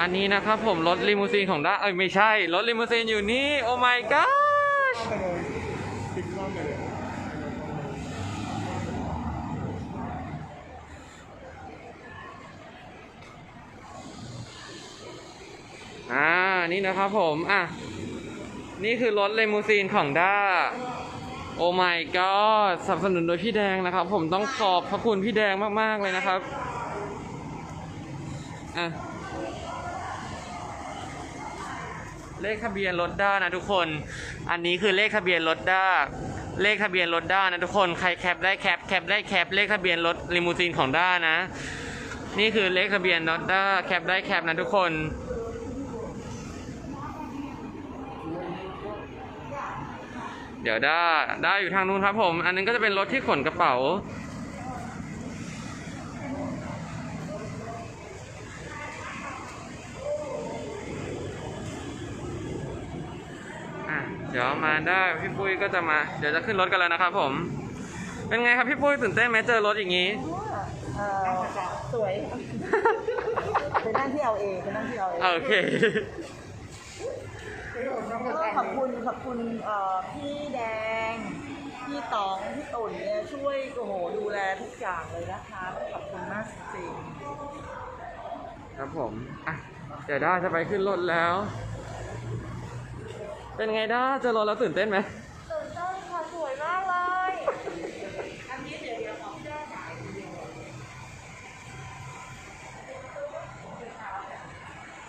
อันนี้นะครับผมรถลิมูซีนของด้าเอ้ยไม่ใช่ รถลิมูซีนอยู่นี่ โอ้ my god ไปเกล้องไปเลยอ่า นี่นะครับผม อะ นี่คือรถลิมูซีนของด้า โอ้ my god สนับสนุนโดยพี่แดงนะครับ ผมต้องขอบพระคุณพี่แดงมาก ๆ เลยนะครับ อะ เลขทะเบียนรถด้านะทุกคน อันนี้คือเลขทะเบียนรถด้า เลขทะเบียนรถด้านะทุกคน ใครแคปได้แคป แคปได้แคป เลขทะเบียนรถลิมูซีนของด้านะ นี่คือเลขทะเบียนรถด้า แคปได้แคปนะทุกคน เดี๋ยวด้า ด้าอยู่ทางนู้นครับผม อันนึงก็จะเป็นรถที่ขนกระเป๋า เดี๋ยวมาได้พี่ปุ้ยก็จะมา เดี๋ยวจะขึ้นรถกันแล้วนะครับผม เป็นไงครับพี่ปุ้ยตื่นเต้นไหมเจอรถอย่างนี้ เอ่อสวยเป็นนั่งที่เอาเองเป็นนั่งที่เอาเองโอเค ก็ขอบคุณขอบคุณเอ่อพี่แดง พี่ตอง พี่ตุ่นเนี่ยช่วยโอ้โหดูแลทุกอย่างเลยนะคะ ขอบคุณมากจริงครับผม อะ เดี๋ยวด้าจะไปขึ้นรถแล้ว เป็นไงด้าเจอรถแล้วตื่นเต้นไหมๆตื่นเต้นค่ะสวยมากเลย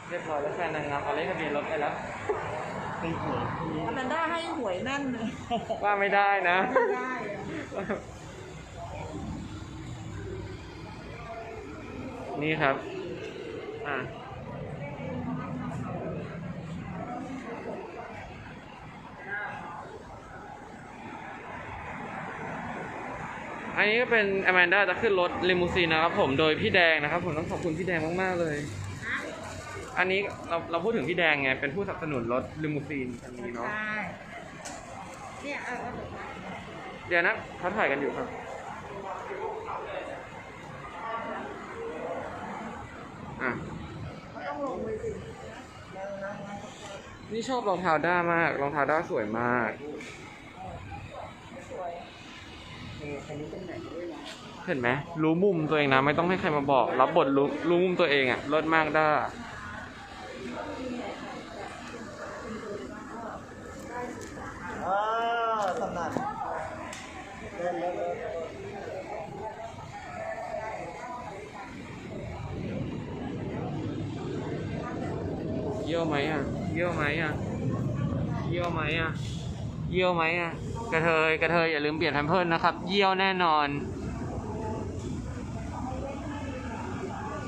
เรียบร้อยแล้วแฟนนางงามเอาเลขทะเบียนรถไปแล้วเป็นหัวที่อแมนด้าให้หวยแม่นเลยว่าไม่ได้นะไม่ได้อะนี่ครับ อะ อันนี้ก็เป็นอแมนด้าจะขึ้นรถลิมูซีนนะครับผมโดยพี่แดงนะครับ ผมต้องขอบคุณพี่แดงมากๆเลย อันนี้เราเราพูดถึงพี่แดงไงเป็นผู้สนับสนุนรถลิมูซีนคันนี้เนาะ ใช่เนี่ยเออเออเดี๋ยวนะเขาถ่ายกันอยู่ครับ อะ ต้องลงมือสิ นี่ชอบรองเท้าด้ามาก รองเท้าด้าสวยมากสวย เห็นไหมรู้มุมตัวเองนะ ไม่ต้องให้ใครมาบอก รับบทรู้รู้มุมตัวเองอะรถมากด้าเออสำนักเล่นแล้เลยเยี่ยวไหมอะ เยี่ยวไหมอะ เยี่ยวไหมอะ เยี่ยวไหมอะ กระเทย กระเทยอย่าลืมเปลี่ยนแพมเพิร์นะครับ เยี่ยวแน่นอน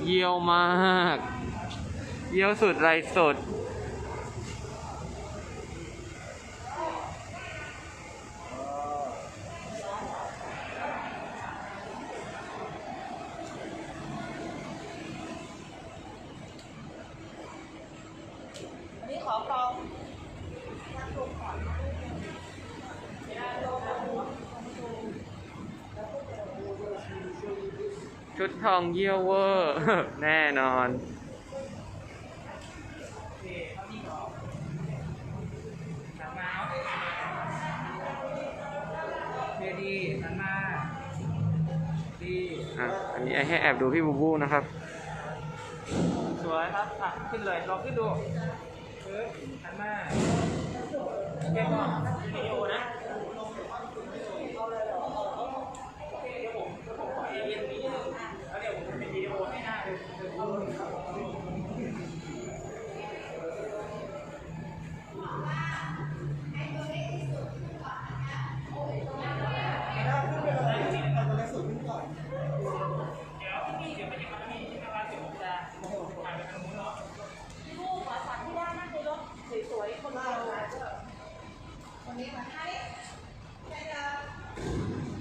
เยี่ยวมาก เยี่ยวสุดไรสุด อันนี้ขอกรอง ชุดทองเยี่ยวเวอร์ แน่นอนเดีดีหันมาดีอะ อันนี้ให้แอบดูพี่บูบูนะครับ สวยครับ อะ ขึ้นเลยลองขึ้นดูปึ๊บหันมาเก็บก่อนวิดีโอนะ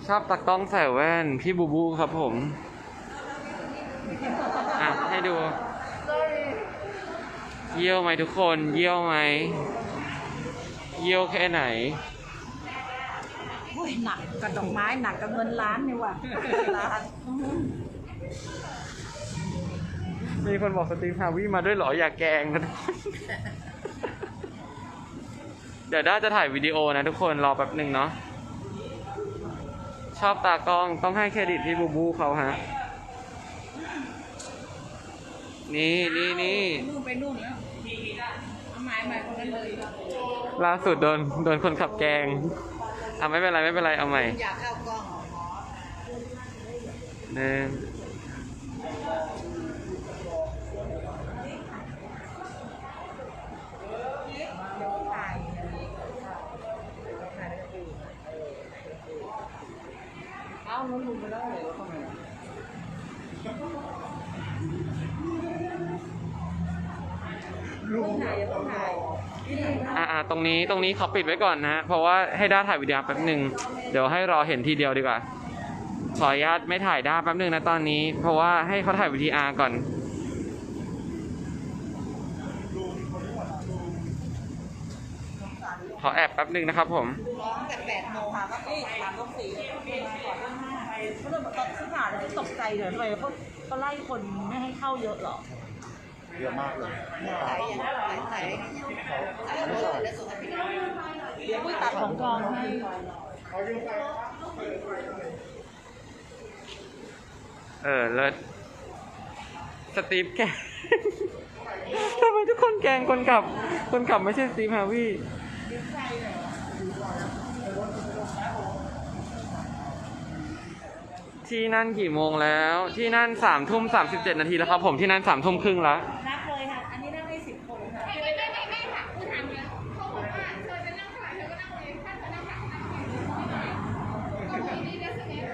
ชอบตากล้องใส่แว่น พี่บูบูครับผม อะ ให้ดู เยี่ยวไหมทุกคน เยี่ยวไหม เยี่ยวแค่ไหนโอ้ยหนักกับดอกไม้หนักกับเงินล้านนี่ว่ะล้านมีคนบอกสตีฟฮาวิมาด้วยเหรอ อย่าแกล้งนะ เดี๋ยวด้าจะถ่ายวิดีโอนะทุกคนรอแป๊บหนึ่งเนาะชอบตากล้องต้องให้เครดิตพี่บูบูเขาฮะ นี่นี่นี่นู่นไปนู่นแล้วเอาหมายหมายคนนั้นเลยล่าสุดโดนโดนคนขับแกล้งอะไม่เป็นไรไม่เป็นไรเอาใหม่อยากเข้ากล้องเหรอหนึ่ง เอ้าแล้วลุงไปได้เลยว่าทำไมอะลงถ่ายอย่าเพิ่งถ่ายอะอะตรงนี้ตรงนี้เขาปิดไว้ก่อนนะฮะเพราะว่าให้ด้าถ่ายวิดีโอแป๊บหนึ่งเดี๋ยวให้รอเห็นทีเดียวดีกว่าขออนุญาตไม่ถ่ายด้าแป๊บหนึ่งนะตอนนี้ เพราะว่าให้เขาถ่ายวิดีโอก่อน อแอบแป๊บนึงนะครับผมร้องแต่แปดโมงถามว่าเอ๊ะถามต้องสีมาก่อนห้าเขาเลยบอกตอนที่ผ่านเลยตกใจเลยทำไมเขาเขาไล่คนไม่ให้เข้าเยอะหรอเยอะมากเลยถ่ายอย่างถ่ายถ่ายถ่ายรถแล้วส่งให้พี่น้องเดี๋ยวปุ้ยตัดของกองให้เออเลิศสตีฟแกทำไมทุกคนแกงคนขับ คนขับไม่ใช่สตีฟฮาวิ ที่นั่นกี่โมงแล้ว ที่นั่นสามทุ่มสามสิบเจ็ดนาทีแล้วครับผมที่นั่นสามทุ่มครึ่งแล้ว นับเลยค่ะ อันนี้นั่งได้สิบคนค่ะ ไม่ไม่ไม่ไม่ค่ะคุณถามเนี่ยเขาบอกว่าเธอจะนั่งเท่าไหร่เธอก็นั่งเลยถ้าเธอนั่งหลังนั่งเลยไม่ได้ก็บอกดีนะสิเนี่ย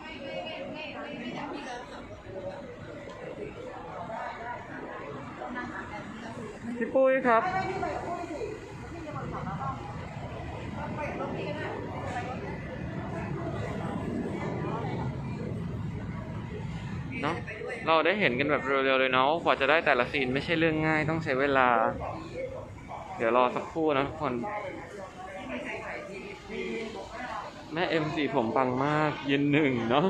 ไม่ไม่ไม่ไม่ไม่อยากพี่เลย พี่ปุ้ยครับ เนาะ เราได้เห็นกันแบบเร็วๆเลยเนาะกว่าจะได้แต่ละซีนไม่ใช่เรื่องง่ายต้องใช้เวลา เดี๋ยวรอสักครู่นะทุกคนแม่เอ็มสีผมปังมากยืนหนึ่งเนาะ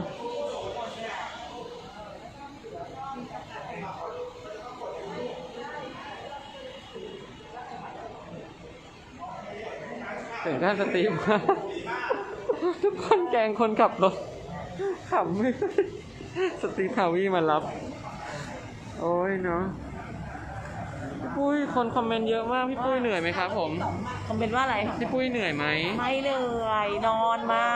ถึงขั้นสตรีมทุกคนแกงคนขับรถขำไม่ สตรีมฮาวี่มารับ โอ้ยเนาะพี่ปุ้ยคนคอมเมนต์เยอะมาก พี่ปุ้ยเหนื่อยไหมครับผม คอมเป็นว่าอะไร พี่ปุ้ยเหนื่อยไหม ไม่เหนื่อยนอนมา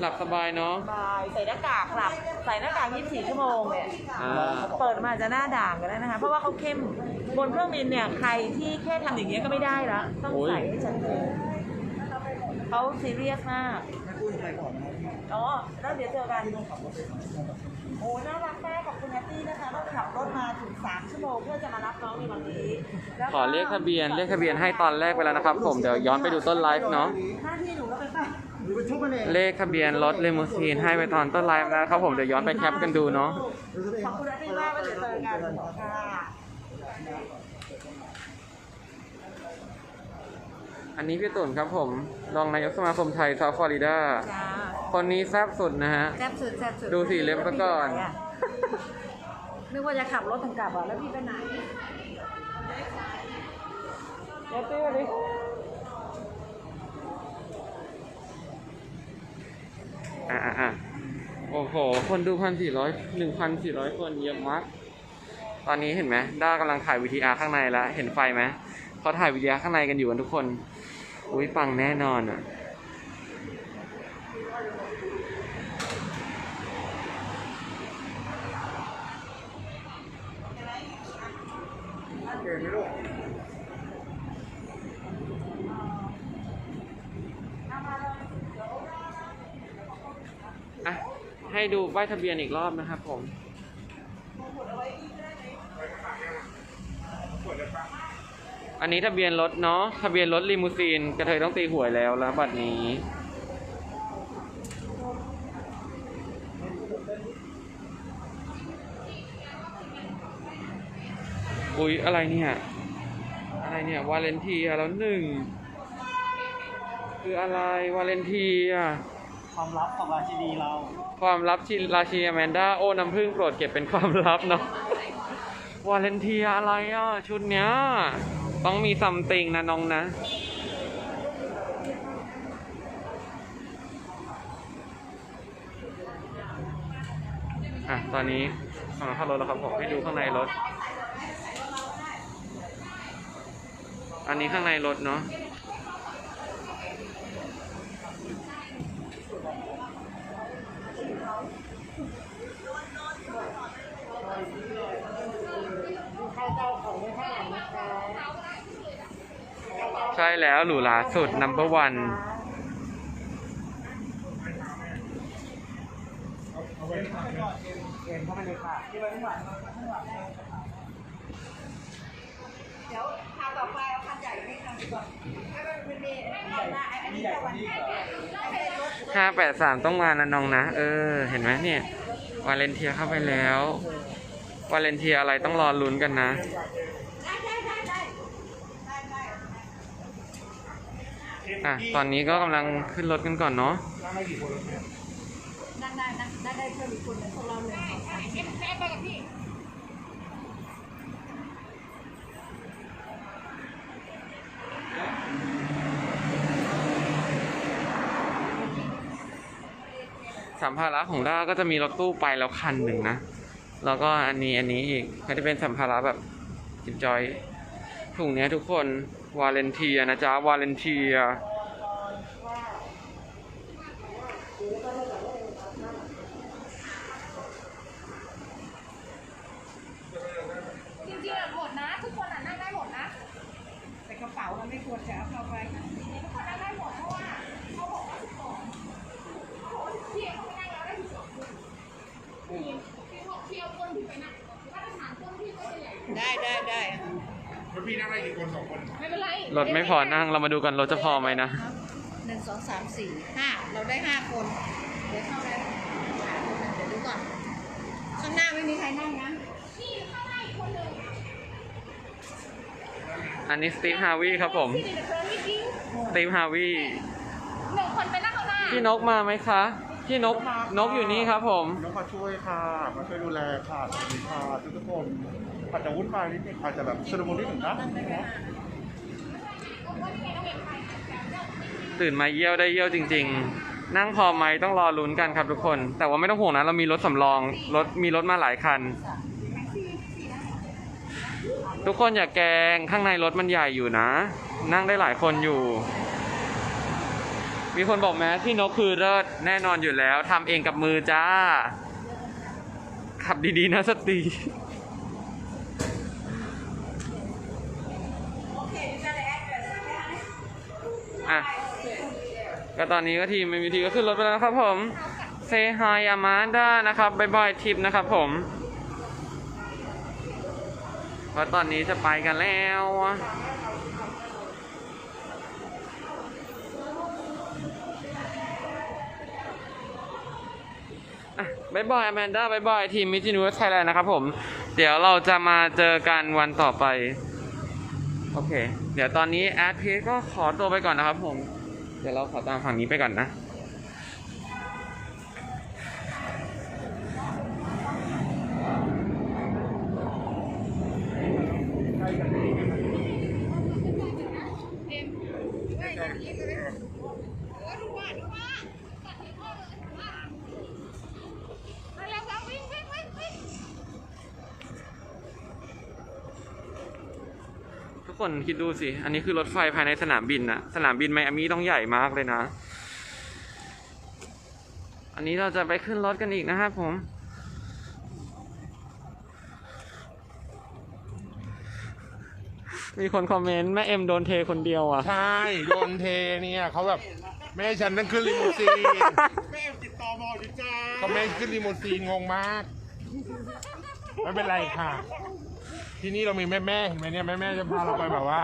หลับสบายเนาะ บายใส่หน้ากากหลับ ใส่หน้ากาก 24 ชั่วโมงเนี่ย อ่า เปิดมาจะหน้าด่างกันแล้วนะคะ เพราะว่าเขาเข้ม บนเครื่องบินเนี่ย ใครที่แค่ทำอย่างเงี้ยก็ไม่ได้ละ ต้องใส่ให้ชัดเจน เขาซีเรียสมากให้ปุ้ยไปก่อนนะอ๋อแล้วเดี๋ยวเจอกันโอ้น่ารักมากขอบคุณแอตตี้นะคะต้องขับรถมาถึง 3 ชั่วโมงเพื่อจะมารับน้องในวันนี้แล้วขอเลขทะเบียนเลขทะเบียนให้ตอนแรกไปแล้วนะครับ ผมเดี๋ยวย้อนไปดูต้นไลฟ์เนาะหน้าที่หนูก็เป็นป่ะหรือไปชุบมันเองเลขทะเบียนรถเลมูซีนให้ไปตอนต้นไลฟ์แล้วนะครับผมเดี๋ยวย้อนไปแคปกันดูเนาะหรือจะไปขอบคุณแอตตี้มากแล้วเดี๋ยวเจอกันค่ะ อันนี้พี่ตุ่นครับผม รองนายกสมาคมไทยซาฟฟลอริดา จ้าคนนี้แซ่บสุดนะฮะ แซ่บสุดแซ่บสุดดูสิเล็บซะก่อน นึกว่าจะขับรถถึงกลับอะแล้วพี่ไปไหนเอตตี้มาดิอะอะอะโอ้โห คนดูพันสี่ร้อยหนึ่งพันสี่ร้อยคนเยอะมาก ตอนนี้เห็นไหมด้ากำลังถ่ายวีทีอาร์ข้างในแล้ว เห็นไฟไหมเขาถ่ายวีดีอาร์ข้างในกันอยู่กันทุกคน อุ้ยปังแน่นอนอะ อะ ให้ดูป้ายทะเบียนอีกรอบนะครับผม อันนี้ทะเบียนรถเนาะทะเบียนรถลิมูซีนกระเทยต้องตีหวยแล้วแล้วบัดนี้อุ๊ยอะไรเนี่ย อะไรเนี่ยวาเลนทีแล้วหนึ่งคืออะไรวาเลนทีอะความลับของราชินีเรา ความลับชินราชีแมนด้าโอ้น้ำผึ้งโปรดเก็บเป็นความลับเนาะวาเลนทีอะไรอะชุดเนี้ย ต้องมีซัมติงนะน้องนะ อะ ตอนนี้กำลังเข้ารถแล้วครับผมให้ดูข้างในรถ อันนี้ข้างในรถเนาะ ใช่แล้วหรูหราสุดนเข้าไปเลยค่ะที่ไปข้างหลังข้างหลังเดี๋ยวคราวต่อไปเอาคันใหญ่ไม่คันดีกว่าไม่เป็นมีอันนี้จะวันห้าแปดสามต้องมานะน้องนะ เออ เห็นไหมเนี่ยวาเลนเทียเข้าไปแล้ววาเลนเทียอะไรต้องรอลุ้นกันนะ อะตอนนี้ก็กำลังขึ้นรถกันก่อนเนาะนั่งได้นั่งได้ได้เพิ่มอีกคนนึงของเราหนึ่งสองสามสี่แม่ไปกับพี่สัมภาระของด้าก็จะมีรถตู้ไปแล้วคันหนึ่งนะ แล้วก็อันนี้อันนี้อีกก็จะเป็นสัมภาระแบบจิบจอยถุงเนี้ยทุกคน วาเลนเทียนะจ๊ะวาเลนเทีย จริงๆอะหมดนะ ทุกคนอะนั่งได้หมดนะ แต่กระเป๋าเราไม่ควรจะเอาเข้าไปนะ ทุกคนนั่งได้หมดเพราะว่าเขาบอกว่าสิบสองเขาบอกว่าพี่เขาไม่นั่งแล้วได้สิบสองพี่พี่เขาพี่เอาก้นพี่ไปนั่งมาตรฐานก้นพี่ก็จะใหญ่ ได้ได้ได้ ไม่เป็นไรรถไม่พอนั่งเรามาดูกันรถจะพอไหมนะหนึ่งสองสามสี่ห้าเราได้ห้าคน เดี๋ยวเข้าได้หาคนหนึ่งเดี๋ยวดูก่อน ข้างหน้าไม่มีใครนั่งนะพี่เข้าได้อีกคนหนึ่งอันนี้สตีฟฮาวีครับผมพี่เดี๋ยวเธอไม่ทิ้งสตีฟฮาวีหนึ่งคนไปนั่งข้างหน้าพี่นกมาไหมคะ พี่นกนกอยู่นี่ครับผม น้องมาช่วยค่ะ มาช่วยดูแลค่ะสวัสดีค่ะทุกทุกคนอาจจะวุ่นวายนิดนึงอาจจะแบบชุลมุนนิดหนึ่งนะ ตื่นมาเยี่ยวได้เยี่ยวจริง ๆ นั่งพอไหมต้องรอลุ้นกันครับทุกคน แต่ว่าไม่ต้องห่วงนะเรามีรถสำรองรถมีรถมาหลายคัน ทุกคนอย่าแกงข้างในรถมันใหญ่อยู่นะ นั่งได้หลายคนอยู่ มีคนบอกแม้ที่นกคือเลิศแน่นอนอยู่แล้วทำเองกับมือจ้า ขับดีๆนะสต อะ ก็ตอนนี้ก็ทีมไม่มีทีก็ขึ้นรถไปแล้วครับผมเซฮายามาด้านะครับบายบายทิปนะครับผมเพราะตอนนี้จะไปกันแล้วบายบายอแมนด้าบายบายทีมมิจินูสไทยแลนด์นะครับผม เดี๋ยวเราจะมาเจอกันวันต่อไป โอเค เดี๋ยวตอนนี้แอดพีก็ขอตัวไปก่อนนะครับผม เดี๋ยวเราขอตามฝั่งนี้ไปก่อนนะ มาแล้วครับวิ่งวิ่งวิ่งวิ่ง ทุก คนคิดดูสิ อันนี้คือรถไฟภายในสนามบินนะสนามบินไมอามี่ต้องใหญ่มากเลยนะ อันนี้เราจะไปขึ้นรถกันอีกนะครับผม มีคนคอมเมนต์แม่เอ็มโดนเทคนเดียวอะ ใช่โดนเทเนี่ยเขาแบบแม่ให้ฉันนั่งขึ้นลิมูซีนแม่ติดต่อมอดิจ้าเขาไม่ให้ขึ้นลิมูซีนงงมาก ไม่เป็นไรค่ะ ที่นี่เรามีแม่แม่ๆเห็นไหมเนี่ยแม่แม่จะพาเราไปแบบว่า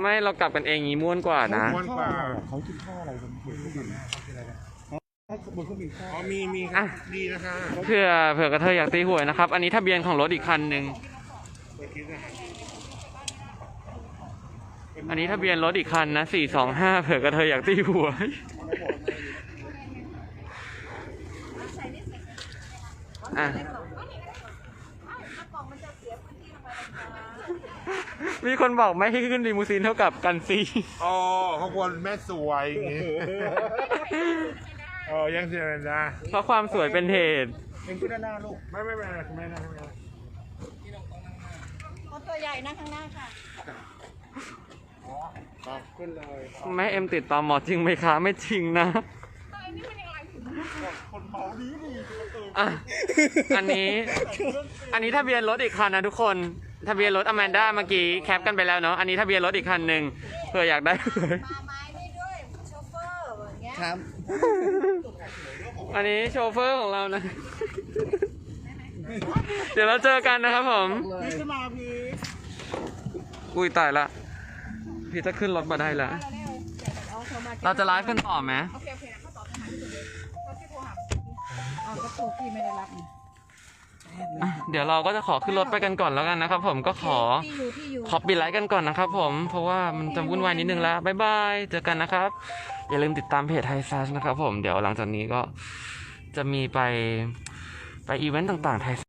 ไม่เรากลับกันเองงี้ม้วนกว่านะ ม้วนกว่าเขากินข้าวอะไรบนเครื่องบินเขานองบินข้อ๋อมีมีอะ ดีนะคะเพื่อเผื่อกระเทยอยากตีหวยนะครับ อันนี้ทะเบียนของรถอีกคันหนึ่งอันนี้ทะเบียนรถอีกคันนะสี่สองห้าเผื่อกระเทยอยากตีหวยอะ มีคนบอกไม่ให้ขึ้นลีมูซีนเท่ากับกันซี อ๋อเขาควรแม่สวยอย่างงี้เออยังเสียเลยนะเพราะความสวยเป็นเหตุ เป็นขึ้นด้านหน้าลูกไม่ไม่ไม่ไม่ไม่ไม่ไม่ คนตัวใหญ่นั่งข้างหน้าค่ะครับขึ้นเลยแม่เอ็มติดต่อหมอจริงไหมคะ ไม่จริงนะคนเมาดีดีจะตื่นอะอันนี้ อันนี้ทะเบียนรถอีกคันนะทุกคน ทะเบียนรถอแมนด้าเมื่อกี้แคปกันไปแล้วเนาะอันนี้ทะเบียนรถอีกคันหนึ่งเผื่ออยากได้เลยมาไม้นี่ด้วยโชเฟอร์อย่างเงี้ยครับ อันนี้โชเฟอร์ของเรานะ เดี๋ยวเราเจอกันนะครับผม พี่ขึ้นมาพี่อุ้ยตายละ พี่จะขึ้นรถมาได้ละเราจะไลฟ์กันต่อไหม โอเคโอเคนะเขาตอบปัญหาที่สุดเลยเขาที่โทรหาอ้าวก็ตัวพี่ไม่ได้รับนี่ อะเดี๋ยวเราก็จะขอขึ้นรถไปกันก่อนแล้วกันนะครับ ผมก็ขอที่อยู่ที่อยู่ขอปิดไลฟ์กันก่อนนะครับ ผมเพราะว่ามันจะวุ่นวายนิดนึงแล้วบ๊ายบายเจอกันนะครับ อย่าลืมติดตามเพจไทยแฟชนะครับ ผมเดี๋ยวหลังจากนี้ก็จะมีไปไปอีเวนต์ต่างๆไทย